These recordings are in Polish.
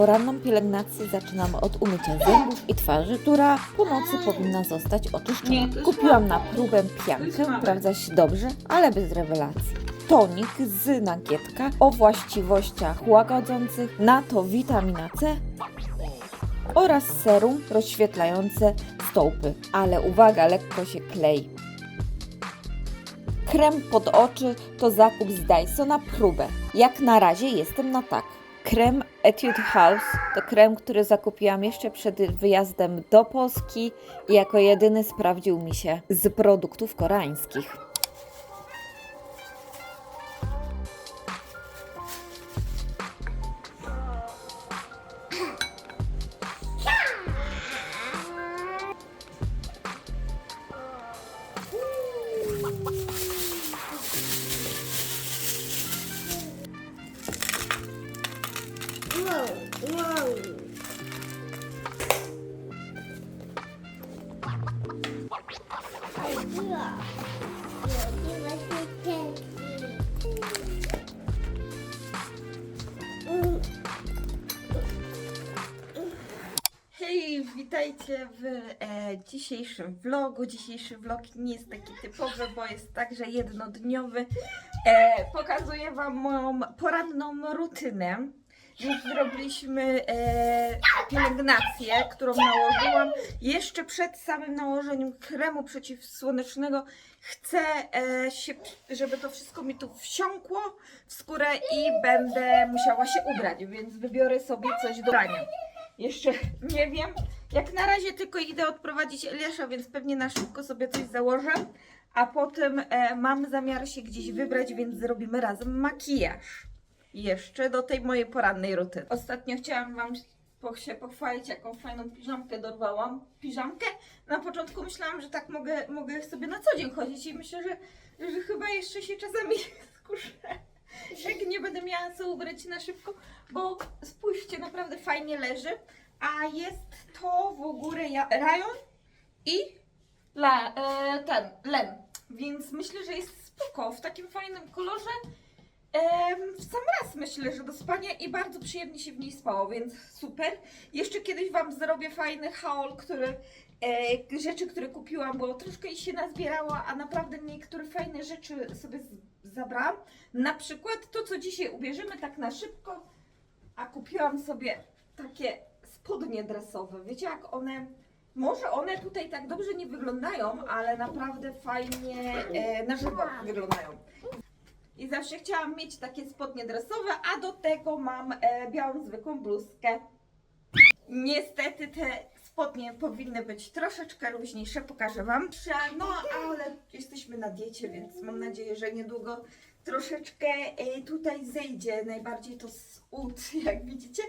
Poranną pielęgnację zaczynam od umycia zębów i twarzy, która po nocy powinna zostać oczyszczona. Kupiłam na próbę piankę, sprawdza się dobrze, ale bez rewelacji. Tonik z nagietka o właściwościach łagodzących, na to witamina C oraz serum rozświetlające stopy, ale uwaga, lekko się klei. Krem pod oczy to zakup z Dyson na próbę. Jak na razie jestem na tak. Krem Etude House to krem, który zakupiłam jeszcze przed wyjazdem do Polski i jako jedyny sprawdził mi się z produktów koreańskich. Witajcie w e, dzisiejszym vlogu. Dzisiejszy vlog nie jest taki typowy, bo jest także jednodniowy. E, pokazuję Wam moją poranną rutynę. Więc zrobiliśmy e, pielęgnację, którą nałożyłam. Jeszcze przed samym nałożeniem kremu przeciwsłonecznego chcę, e, się, żeby to wszystko mi tu wsiąkło w skórę i będę musiała się ubrać, więc wybiorę sobie coś do brania. Jeszcze nie wiem. Jak na razie tylko idę odprowadzić Eliasza, więc pewnie na szybko sobie coś założę. A potem e, mam zamiar się gdzieś wybrać, więc zrobimy razem makijaż. Jeszcze do tej mojej porannej rutyny. Ostatnio chciałam Wam się pochwalić, jaką fajną piżamkę dorwałam. Piżamkę? Na początku myślałam, że tak mogę, mogę sobie na co dzień chodzić i myślę, że, że chyba jeszcze się czasami skuszę. Jak nie będę miała co ubrać na szybko, bo spójrzcie, naprawdę fajnie leży. A jest to w ogóle ja, rajon i la, e, ten, len. Więc myślę, że jest spoko. W takim fajnym kolorze. W sam raz myślę, że do spania i bardzo przyjemnie się w niej spało, więc super. Jeszcze kiedyś Wam zrobię fajny haul, który, e, rzeczy, które kupiłam, bo troszkę ich się nazbierała, a naprawdę niektóre fajne rzeczy sobie zabrałam. Na przykład to, co dzisiaj ubierzemy tak na szybko, a kupiłam sobie takie spodnie dresowe. Wiecie, jak one. Może one tutaj tak dobrze nie wyglądają, ale naprawdę fajnie e, na żywo wyglądają. I zawsze chciałam mieć takie spodnie dresowe, a do tego mam e, białą zwykłą bluzkę. Niestety te spodnie powinny być troszeczkę luźniejsze, pokażę Wam. No ale jesteśmy na diecie, więc mam nadzieję, że niedługo troszeczkę e, tutaj zejdzie. Najbardziej to z ud, jak widzicie.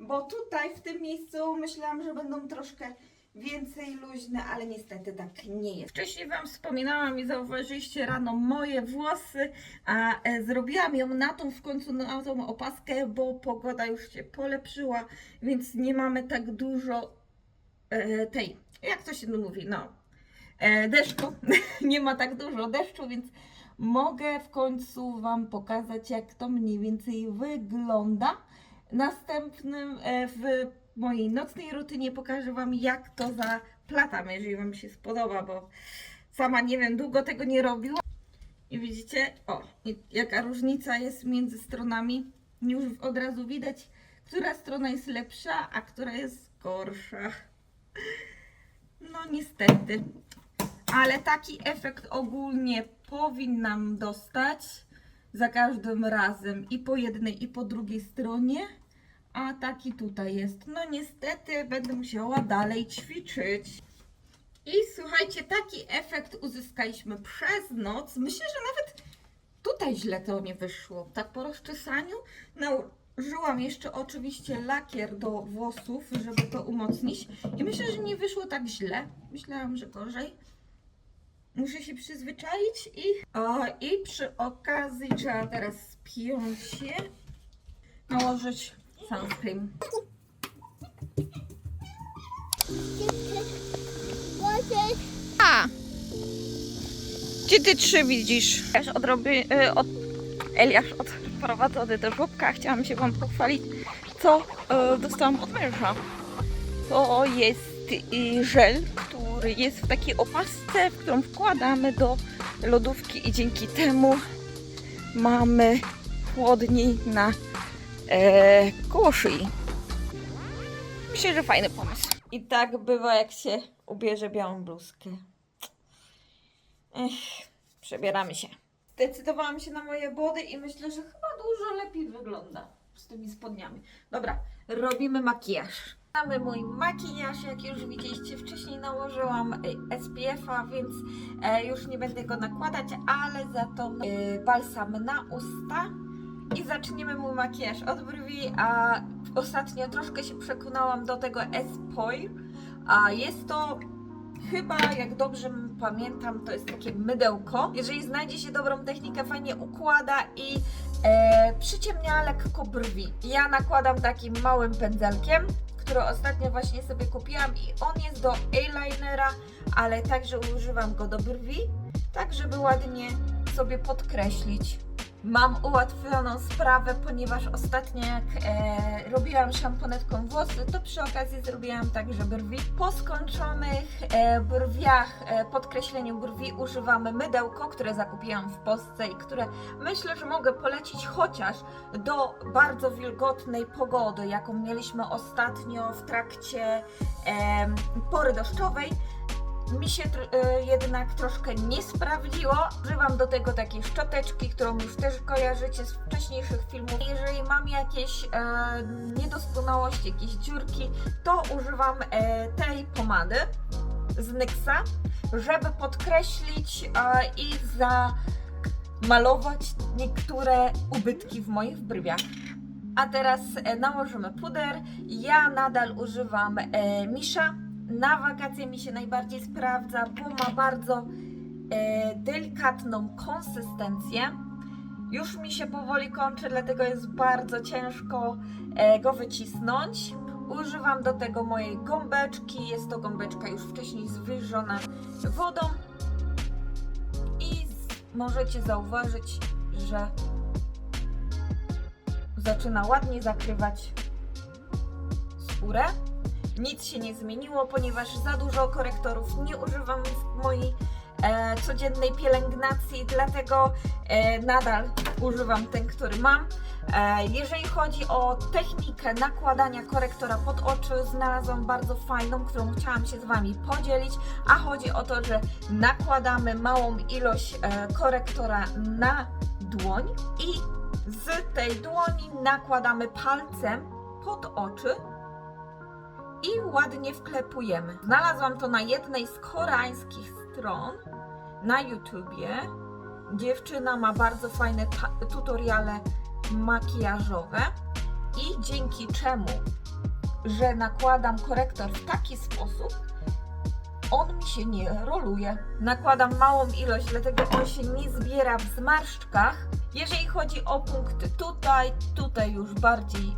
Bo tutaj w tym miejscu myślałam, że będą troszkę więcej luźne, ale niestety tak nie jest. Wcześniej Wam wspominałam i zauważyliście rano moje włosy, a e, zrobiłam ją na tą w końcu na tą opaskę, bo pogoda już się polepszyła, więc nie mamy tak dużo e, tej, jak to się mówi, no, e, deszczu. nie ma tak dużo deszczu, więc mogę w końcu Wam pokazać, jak to mniej więcej wygląda. Następnym e, w mojej nocnej rutynie pokażę Wam, jak to zaplatam, jeżeli Wam się spodoba, bo sama nie wiem, długo tego nie robiłam. I widzicie, o, jaka różnica jest między stronami. Już od razu widać, która strona jest lepsza, a która jest gorsza. No niestety. Ale taki efekt ogólnie powinnam dostać za każdym razem i po jednej i po drugiej stronie. A taki tutaj jest. No niestety będę musiała dalej ćwiczyć. I słuchajcie, taki efekt uzyskaliśmy przez noc. Myślę, że nawet tutaj źle to nie wyszło. Tak po rozczesaniu nałożyłam jeszcze oczywiście lakier do włosów, żeby to umocnić. I myślę, że nie wyszło tak źle. Myślałam, że gorzej. Muszę się przyzwyczaić i... O, i przy okazji trzeba teraz spiąć się, nałożyć sunscreen. A! Gdzie ty trzy widzisz? Eliasz, odrobi, y, od, Eliasz odprowadzony do żłobka. Chciałam się Wam pochwalić, co e, dostałam od męża. To jest y, żel, który jest w takiej opasce, w którą wkładamy do lodówki i dzięki temu mamy chłodniej na e, koło szyi. Myślę, że fajny pomysł. I tak bywa, jak się ubierze białą bluzkę. Ech, przebieramy się. Zdecydowałam się na moje body i myślę, że chyba dużo lepiej wygląda z tymi spodniami. Dobra, robimy makijaż. Mamy mój makijaż, jak już widzieliście wcześniej nałożyłam SPF-a, więc e, już nie będę go nakładać, ale za to e, balsam na usta. I zaczniemy mój makijaż od brwi, a ostatnio troszkę się przekonałam do tego S-Poi, a jest to chyba, jak dobrze pamiętam, to jest takie mydełko. Jeżeli znajdzie się dobrą technikę, fajnie układa i e, przyciemnia lekko brwi. Ja nakładam takim małym pędzelkiem, który ostatnio właśnie sobie kupiłam i on jest do eyelinera, ale także używam go do brwi, tak żeby ładnie sobie podkreślić. Mam ułatwioną sprawę, ponieważ ostatnio jak e, robiłam szamponetką włosy, to przy okazji zrobiłam także brwi. Po skończonych e, brwiach, e, podkreśleniu brwi używamy mydełko, które zakupiłam w Polsce i które myślę, że mogę polecić chociaż do bardzo wilgotnej pogody, jaką mieliśmy ostatnio w trakcie em, pory deszczowej. Mi się tr- e, jednak troszkę nie sprawdziło. Używam do tego takiej szczoteczki, którą już też kojarzycie z wcześniejszych filmów. Jeżeli mam jakieś e, niedoskonałości, jakieś dziurki, to używam e, tej pomady z NYXa, żeby podkreślić e, i zamalować niektóre ubytki w moich brwiach. A teraz e, nałożymy puder. Ja nadal używam e, Misha. Na wakacje mi się najbardziej sprawdza, bo ma bardzo e, delikatną konsystencję. Już mi się powoli kończy, dlatego jest bardzo ciężko e, go wycisnąć. Używam do tego mojej gąbeczki. Jest to gąbeczka już wcześniej zwilżona wodą. I z, możecie zauważyć, że zaczyna ładnie zakrywać skórę. Nic się nie zmieniło, ponieważ za dużo korektorów nie używam w mojej e, codziennej pielęgnacji, dlatego e, nadal używam ten, który mam. E, jeżeli chodzi o technikę nakładania korektora pod oczy, znalazłam bardzo fajną, którą chciałam się z Wami podzielić, a chodzi o to, że nakładamy małą ilość e, korektora na dłoń i z tej dłoni nakładamy palcem pod oczy i ładnie wklepujemy. Znalazłam to na jednej z koreańskich stron na YouTubie. Dziewczyna ma bardzo fajne tutoriale makijażowe i dzięki czemu, że nakładam korektor w taki sposób, on mi się nie roluje. Nakładam małą ilość, dlatego on się nie zbiera w zmarszczkach. Jeżeli chodzi o punkty tutaj, tutaj już bardziej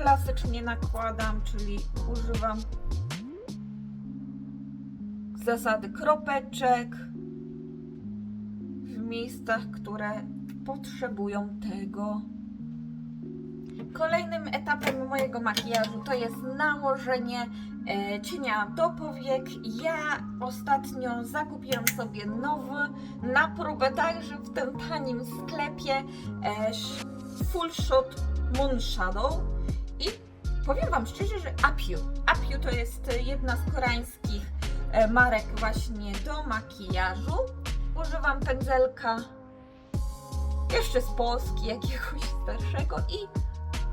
klasycznie nakładam, czyli używam zasady kropeczek w miejscach, które potrzebują tego. Kolejnym etapem mojego makijażu to jest nałożenie e, cienia do powiek. Ja ostatnio zakupiłam sobie nowy na próbę także w tym tanim sklepie e, Full Shot Moon Shadow powiem Wam szczerze, że Apiu. Apiu to jest jedna z koreańskich e, marek właśnie do makijażu. Używam pędzelka jeszcze z Polski, jakiegoś starszego i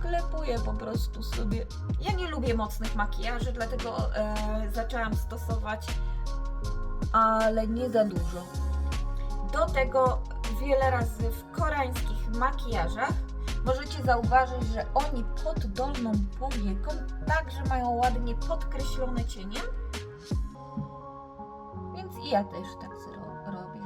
klepuję po prostu sobie. Ja nie lubię mocnych makijaży, dlatego e, zaczęłam stosować, ale nie za dużo. Do tego wiele razy w koreańskich makijażach możecie zauważyć, że oni pod dolną powieką także mają ładnie podkreślone cieniem. Więc i ja też tak robię.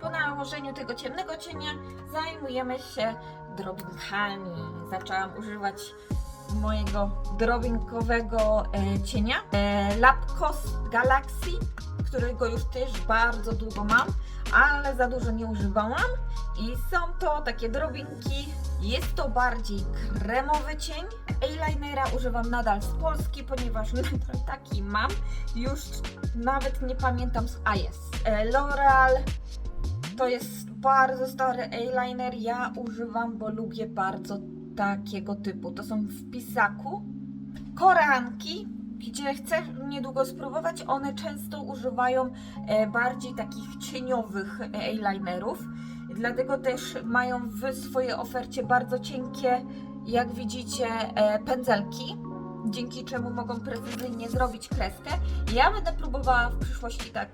Po nałożeniu tego ciemnego cienia zajmujemy się drobnkami. Zaczęłam używać mojego drobinkowego e, cienia. E, Lapkos Galaxy, którego już też bardzo długo mam, ale za dużo nie używałam. I są to takie drobinki. Jest to bardziej kremowy cień. Eyelinera używam nadal z Polski, ponieważ nadal taki mam. Już nawet nie pamiętam z... A jest. E, L'Oreal to jest bardzo stary eyeliner. Ja używam, bo lubię bardzo takiego typu. To są w pisaku. Koreanki, gdzie chcę niedługo spróbować, one często używają e, bardziej takich cieniowych e, eyelinerów. Dlatego też mają w swojej ofercie bardzo cienkie, jak widzicie, e, pędzelki, dzięki czemu mogą precyzyjnie zrobić kreskę. Ja będę próbowała w przyszłości tak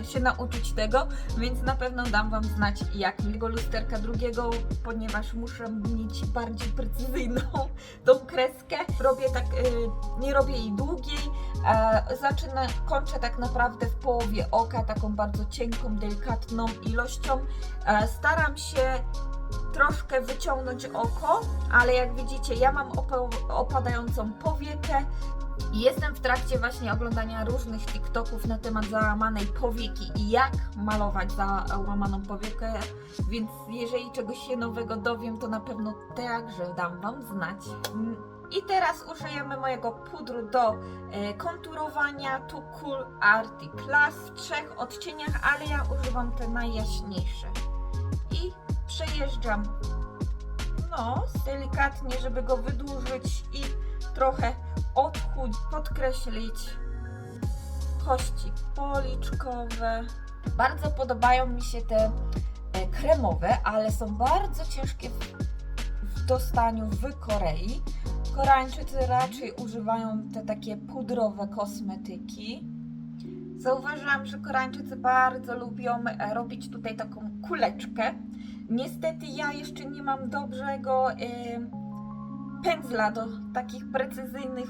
e, się nauczyć tego, więc na pewno dam Wam znać, jak mego lusterka drugiego, ponieważ muszę mieć bardziej precyzyjną tą kreskę. Robię tak, e, nie robię jej długiej, e, zaczynę, kończę tak naprawdę w połowie oka, taką bardzo cienką, delikatną ilością. E, staram się troszkę wyciągnąć oko, ale jak widzicie, ja mam opadającą powiekę. Jestem w trakcie właśnie oglądania różnych TikToków na temat załamanej powieki i jak malować załamaną powiekę, więc jeżeli czegoś się nowego dowiem, to na pewno także dam Wam znać. Mm, I teraz użyjemy mojego pudru do e, konturowania Too Cool Arctic Class w trzech odcieniach, ale ja używam te najjaśniejsze. I przejeżdżam nos delikatnie, żeby go wydłużyć i trochę odchudzić, podkreślić kości policzkowe. Bardzo podobają mi się te e, kremowe, ale są bardzo ciężkie w, dostaniu w Korei. Koreańczycy raczej używają te takie pudrowe kosmetyki. Zauważyłam, że Koreańczycy bardzo lubią e, robić tutaj taką kuleczkę. Niestety ja jeszcze nie mam dobrego e, pędzla do takich precyzyjnych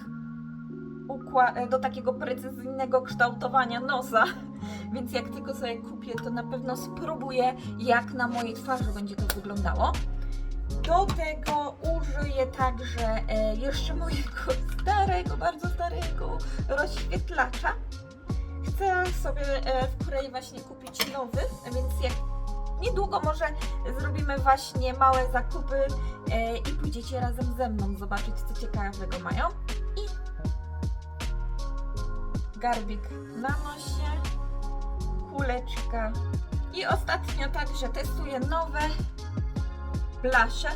e, do takiego precyzyjnego kształtowania nosa. Więc jak tylko sobie kupię, to na pewno spróbuję, jak na mojej twarzy będzie to wyglądało. Do tego użyję także e, jeszcze mojego starego, bardzo starego rozświetlacza. Chcę sobie e, w Korei właśnie kupić nowy, więc jak niedługo może zrobimy właśnie małe zakupy e, i pójdziecie razem ze mną zobaczyć, co ciekawego mają. I garbik na nosie, kuleczka. I ostatnio także testuję nowe blusze,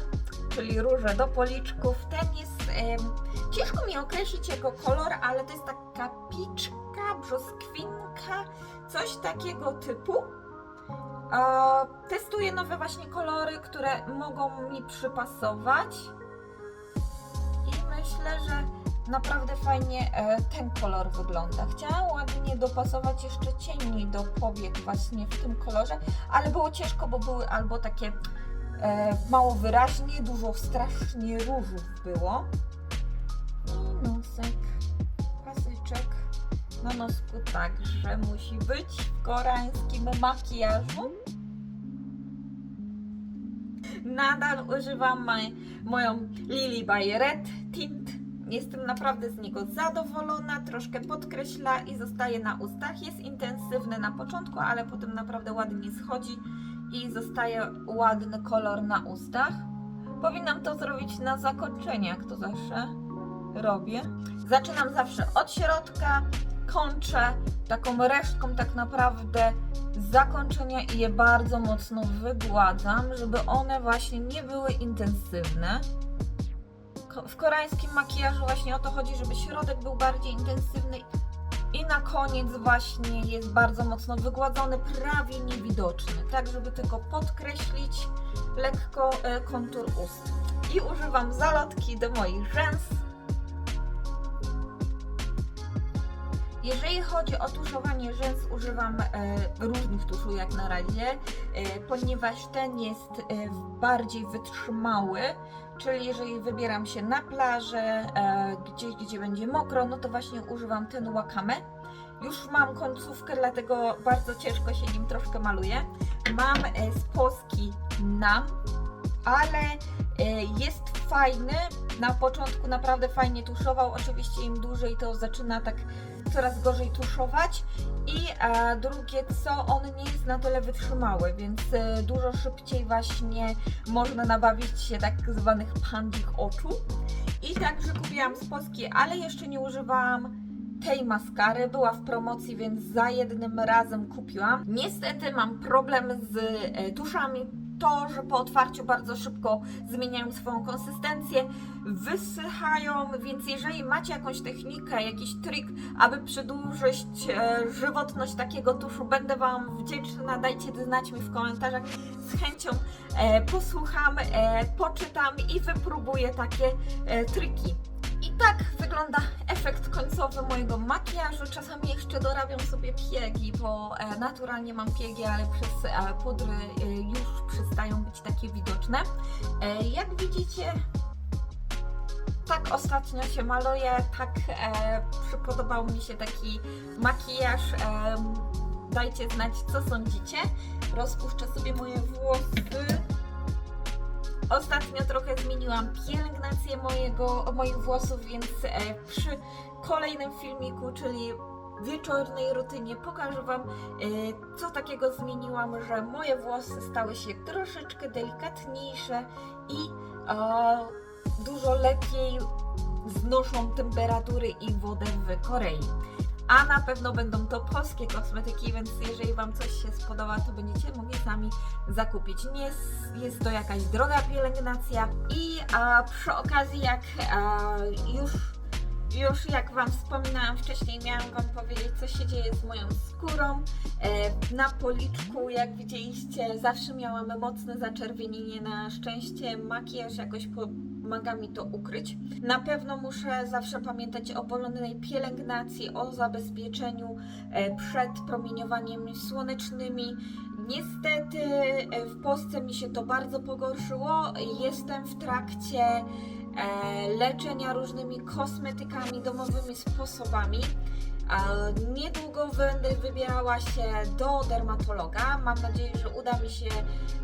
czyli róże do policzków. Ten jest, em, ciężko mi określić jego kolor, ale to jest taka piczka, brzoskwinka, coś takiego typu. Testuję nowe właśnie kolory, które mogą mi przypasować. I myślę, że naprawdę fajnie e, ten kolor wygląda. Chciałam ładnie dopasować jeszcze cieni do powiek właśnie w tym kolorze, ale było ciężko, bo były albo takie e, mało wyraźnie, dużo strasznie różów było. I nosek, na nosku także musi być w koreańskim makijażu. Nadal używam moj, moją Lily by Red Tint. Jestem naprawdę z niego zadowolona, troszkę podkreśla i zostaje na ustach. Jest intensywny na początku, ale potem naprawdę ładnie schodzi i zostaje ładny kolor na ustach. Powinnam to zrobić na zakończenie, jak to zawsze robię. Zaczynam zawsze od środka, kończę taką resztką tak naprawdę zakończenia i je bardzo mocno wygładzam, żeby one właśnie nie były intensywne. W koreańskim makijażu właśnie o to chodzi, żeby środek był bardziej intensywny i na koniec właśnie jest bardzo mocno wygładzony, prawie niewidoczny, tak żeby tylko podkreślić lekko e, kontur ust. I używam zalotki do moich rzęs. Jeżeli chodzi o tuszowanie rzęs, używam e, różnych tuszu jak na razie, e, ponieważ ten jest e, bardziej wytrzymały, czyli jeżeli wybieram się na plażę, e, gdzieś gdzie będzie mokro, no to właśnie używam ten Wakame. Już mam końcówkę, dlatego bardzo ciężko się nim troszkę maluje. Mam e, z Polski NAM, ale e, jest fajny. Na początku naprawdę fajnie tuszował. Oczywiście im dłużej to zaczyna tak coraz gorzej tuszować. I e, drugie co, on nie jest na tyle wytrzymały, więc e, dużo szybciej właśnie można nabawić się tak zwanych pandich oczu. I także kupiłam z Polski, ale jeszcze nie używałam tej maskary. Była w promocji, więc za jednym razem kupiłam. Niestety mam problem z e, tuszami. To, że po otwarciu bardzo szybko zmieniają swoją konsystencję, wysychają, więc jeżeli macie jakąś technikę, jakiś trik, aby przedłużyć e, żywotność takiego tuszu, będę Wam wdzięczna. Dajcie znać mi w komentarzach. Z chęcią e, posłucham, e, poczytam i wypróbuję takie triki. Tak wygląda efekt końcowy mojego makijażu. Czasami jeszcze dorabiam sobie piegi, bo e, naturalnie mam piegi, ale przez e, pudry e, już przestają być takie widoczne. Jak widzicie, tak ostatnio się maluję, tak przypodobał mi się taki makijaż. Dajcie znać, co sądzicie. Rozpuszczę sobie moje włosy. Ostatnio trochę zmieniłam pielęgnację mojego, moich włosów, więc e, przy kolejnym filmiku, czyli wieczornej rutynie pokażę Wam, e, co takiego zmieniłam, że moje włosy stały się troszeczkę delikatniejsze i dużo lepiej znoszą temperatury i wodę w Korei. A na pewno będą to polskie kosmetyki, więc jeżeli Wam coś się spodoba, to będziecie mogli sami zakupić. Nie jest, to jakaś droga pielęgnacja i a, przy okazji, jak a, już, już jak Wam wspominałam wcześniej, miałam Wam powiedzieć, co się dzieje z moją skórą. E, na policzku, jak widzieliście, zawsze miałam mocne zaczerwienienie. Na szczęście makijaż jakoś pomaga mi to ukryć. Na pewno muszę zawsze pamiętać o porządnej pielęgnacji, o zabezpieczeniu e, przed promieniowaniami słonecznymi. Niestety e, w Polsce mi się to bardzo pogorszyło. Jestem w trakcie leczenia różnymi kosmetykami, domowymi sposobami. A Niedługo będę wybierała się do dermatologa. Mam nadzieję, że uda mi się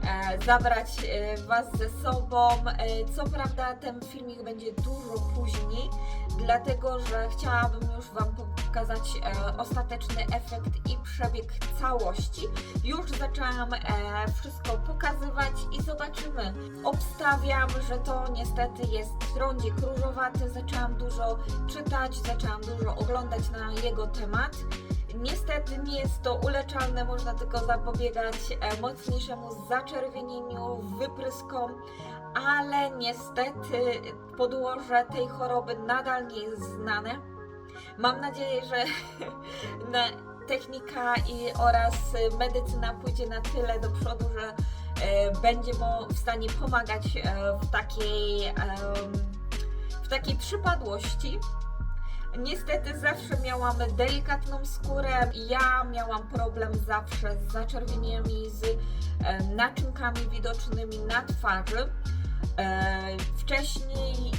e, zabrać e, Was ze sobą. E, co prawda, ten filmik będzie dużo później, dlatego że chciałabym już Wam pokazać e, ostateczny efekt i przebieg całości. Już zaczęłam e, wszystko pokazywać i zobaczymy. Obstawiam, że to niestety jest trądzik różowaty. Zaczęłam dużo czytać, zaczęłam dużo oglądać na jego temat. Niestety nie jest to uleczalne, można tylko zapobiegać e, mocniejszemu zaczerwienieniu, wypryskom, ale niestety podłoże tej choroby nadal nie jest znane. Mam nadzieję, że technika i oraz medycyna pójdzie na tyle do przodu, że e, będzie w stanie pomagać e, w takiej, w takiej przypadłości. Niestety zawsze miałam delikatną skórę. Ja miałam problem zawsze z zaczerwieniami, z e, naczynkami widocznymi na twarzy. Wcześniej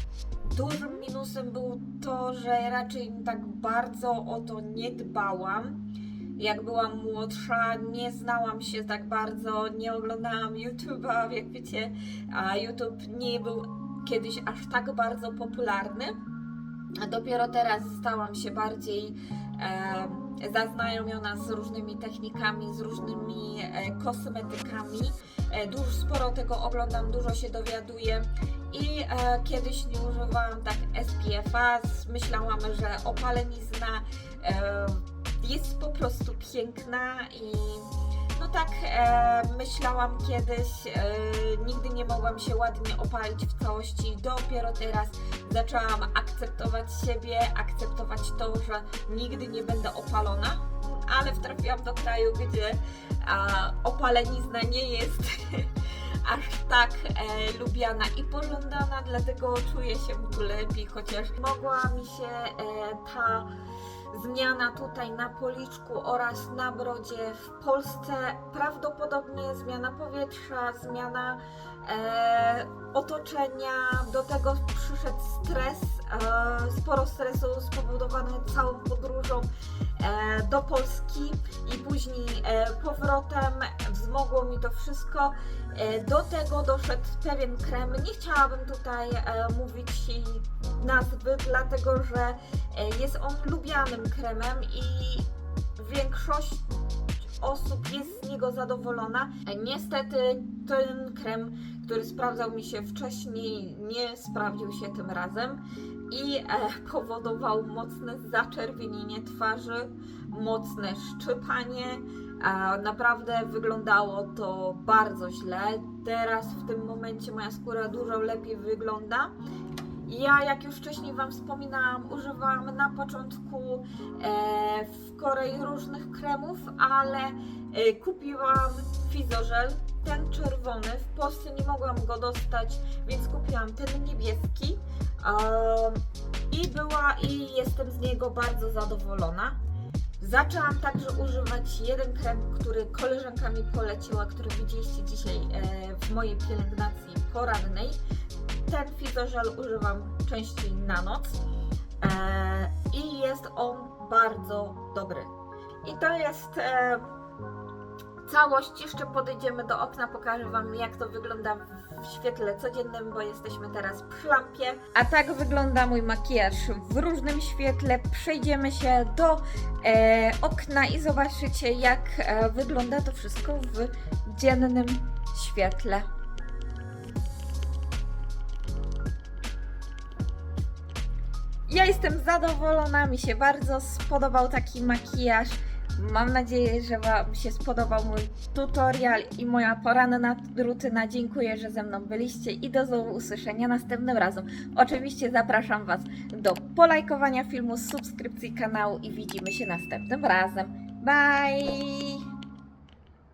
dużym minusem było to, że raczej tak bardzo o to nie dbałam. Jak byłam młodsza, nie znałam się tak bardzo, nie oglądałam YouTube'a, jak wiecie, a YouTube nie był kiedyś aż tak bardzo popularny. Dopiero teraz stałam się bardziej e, zaznajomiona z różnymi technikami, z różnymi e, kosmetykami. E, dużo sporo tego oglądam, dużo się dowiaduję i e, kiedyś nie używałam tak SPF-a, myślałam, że opalenizna e, jest po prostu piękna i no tak e, myślałam kiedyś, e, nigdy nie mogłam się ładnie opalić w całości, dopiero teraz zaczęłam akceptować siebie, akceptować to, że nigdy nie będę opalona, ale wtrafiłam do kraju, gdzie opalenizna nie jest aż tak e, lubiana i pożądana, dlatego czuję się tu lepiej, chociaż mogła mi się e, ta zmiana tutaj na policzku oraz na brodzie w Polsce, prawdopodobnie zmiana powietrza, zmiana e, otoczenia, do tego przyszedł stres, e, sporo stresu spowodowane całą podróżą e, do Polski i później e, powrotem. Wzmogło mi to wszystko. E, Do tego doszedł pewien krem. Nie chciałabym tutaj e, mówić nazwy, dlatego że e, jest on lubianym kremem i większość osób jest z niego zadowolona. E, Niestety ten krem, który sprawdzał mi się wcześniej, nie sprawdził się tym razem i e, powodował mocne zaczerwienienie twarzy, mocne szczypanie. A naprawdę wyglądało to bardzo źle. Teraz w tym momencie moja skóra dużo lepiej wygląda. Ja, jak już wcześniej Wam wspominałam, używałam na początku e, w Korei różnych kremów, ale e, kupiłam Fizorzel, ten czerwony. W Polsce nie mogłam go dostać, więc kupiłam ten niebieski. I była, i jestem z niego bardzo zadowolona. Zaczęłam także używać jeden krem, który koleżanka mi poleciła, który widzieliście dzisiaj e, w mojej pielęgnacji porannej. Ten fizorzel używam częściej na noc e, i jest on bardzo dobry. I to jest e, całość. Jeszcze podejdziemy do okna, pokażę Wam jak to wygląda w świetle codziennym, bo jesteśmy teraz przy lampie. A tak wygląda mój makijaż w różnym świetle. Przejdziemy się do e, okna i zobaczycie jak e, wygląda to wszystko w dziennym świetle. Ja jestem zadowolona, mi się bardzo spodobał taki makijaż. Mam nadzieję, że Wam się spodobał mój tutorial i moja poranna rutyna. Dziękuję, że ze mną byliście i do usłyszenia następnym razem. Oczywiście zapraszam Was do polajkowania filmu, subskrypcji kanału i widzimy się następnym razem. Bye!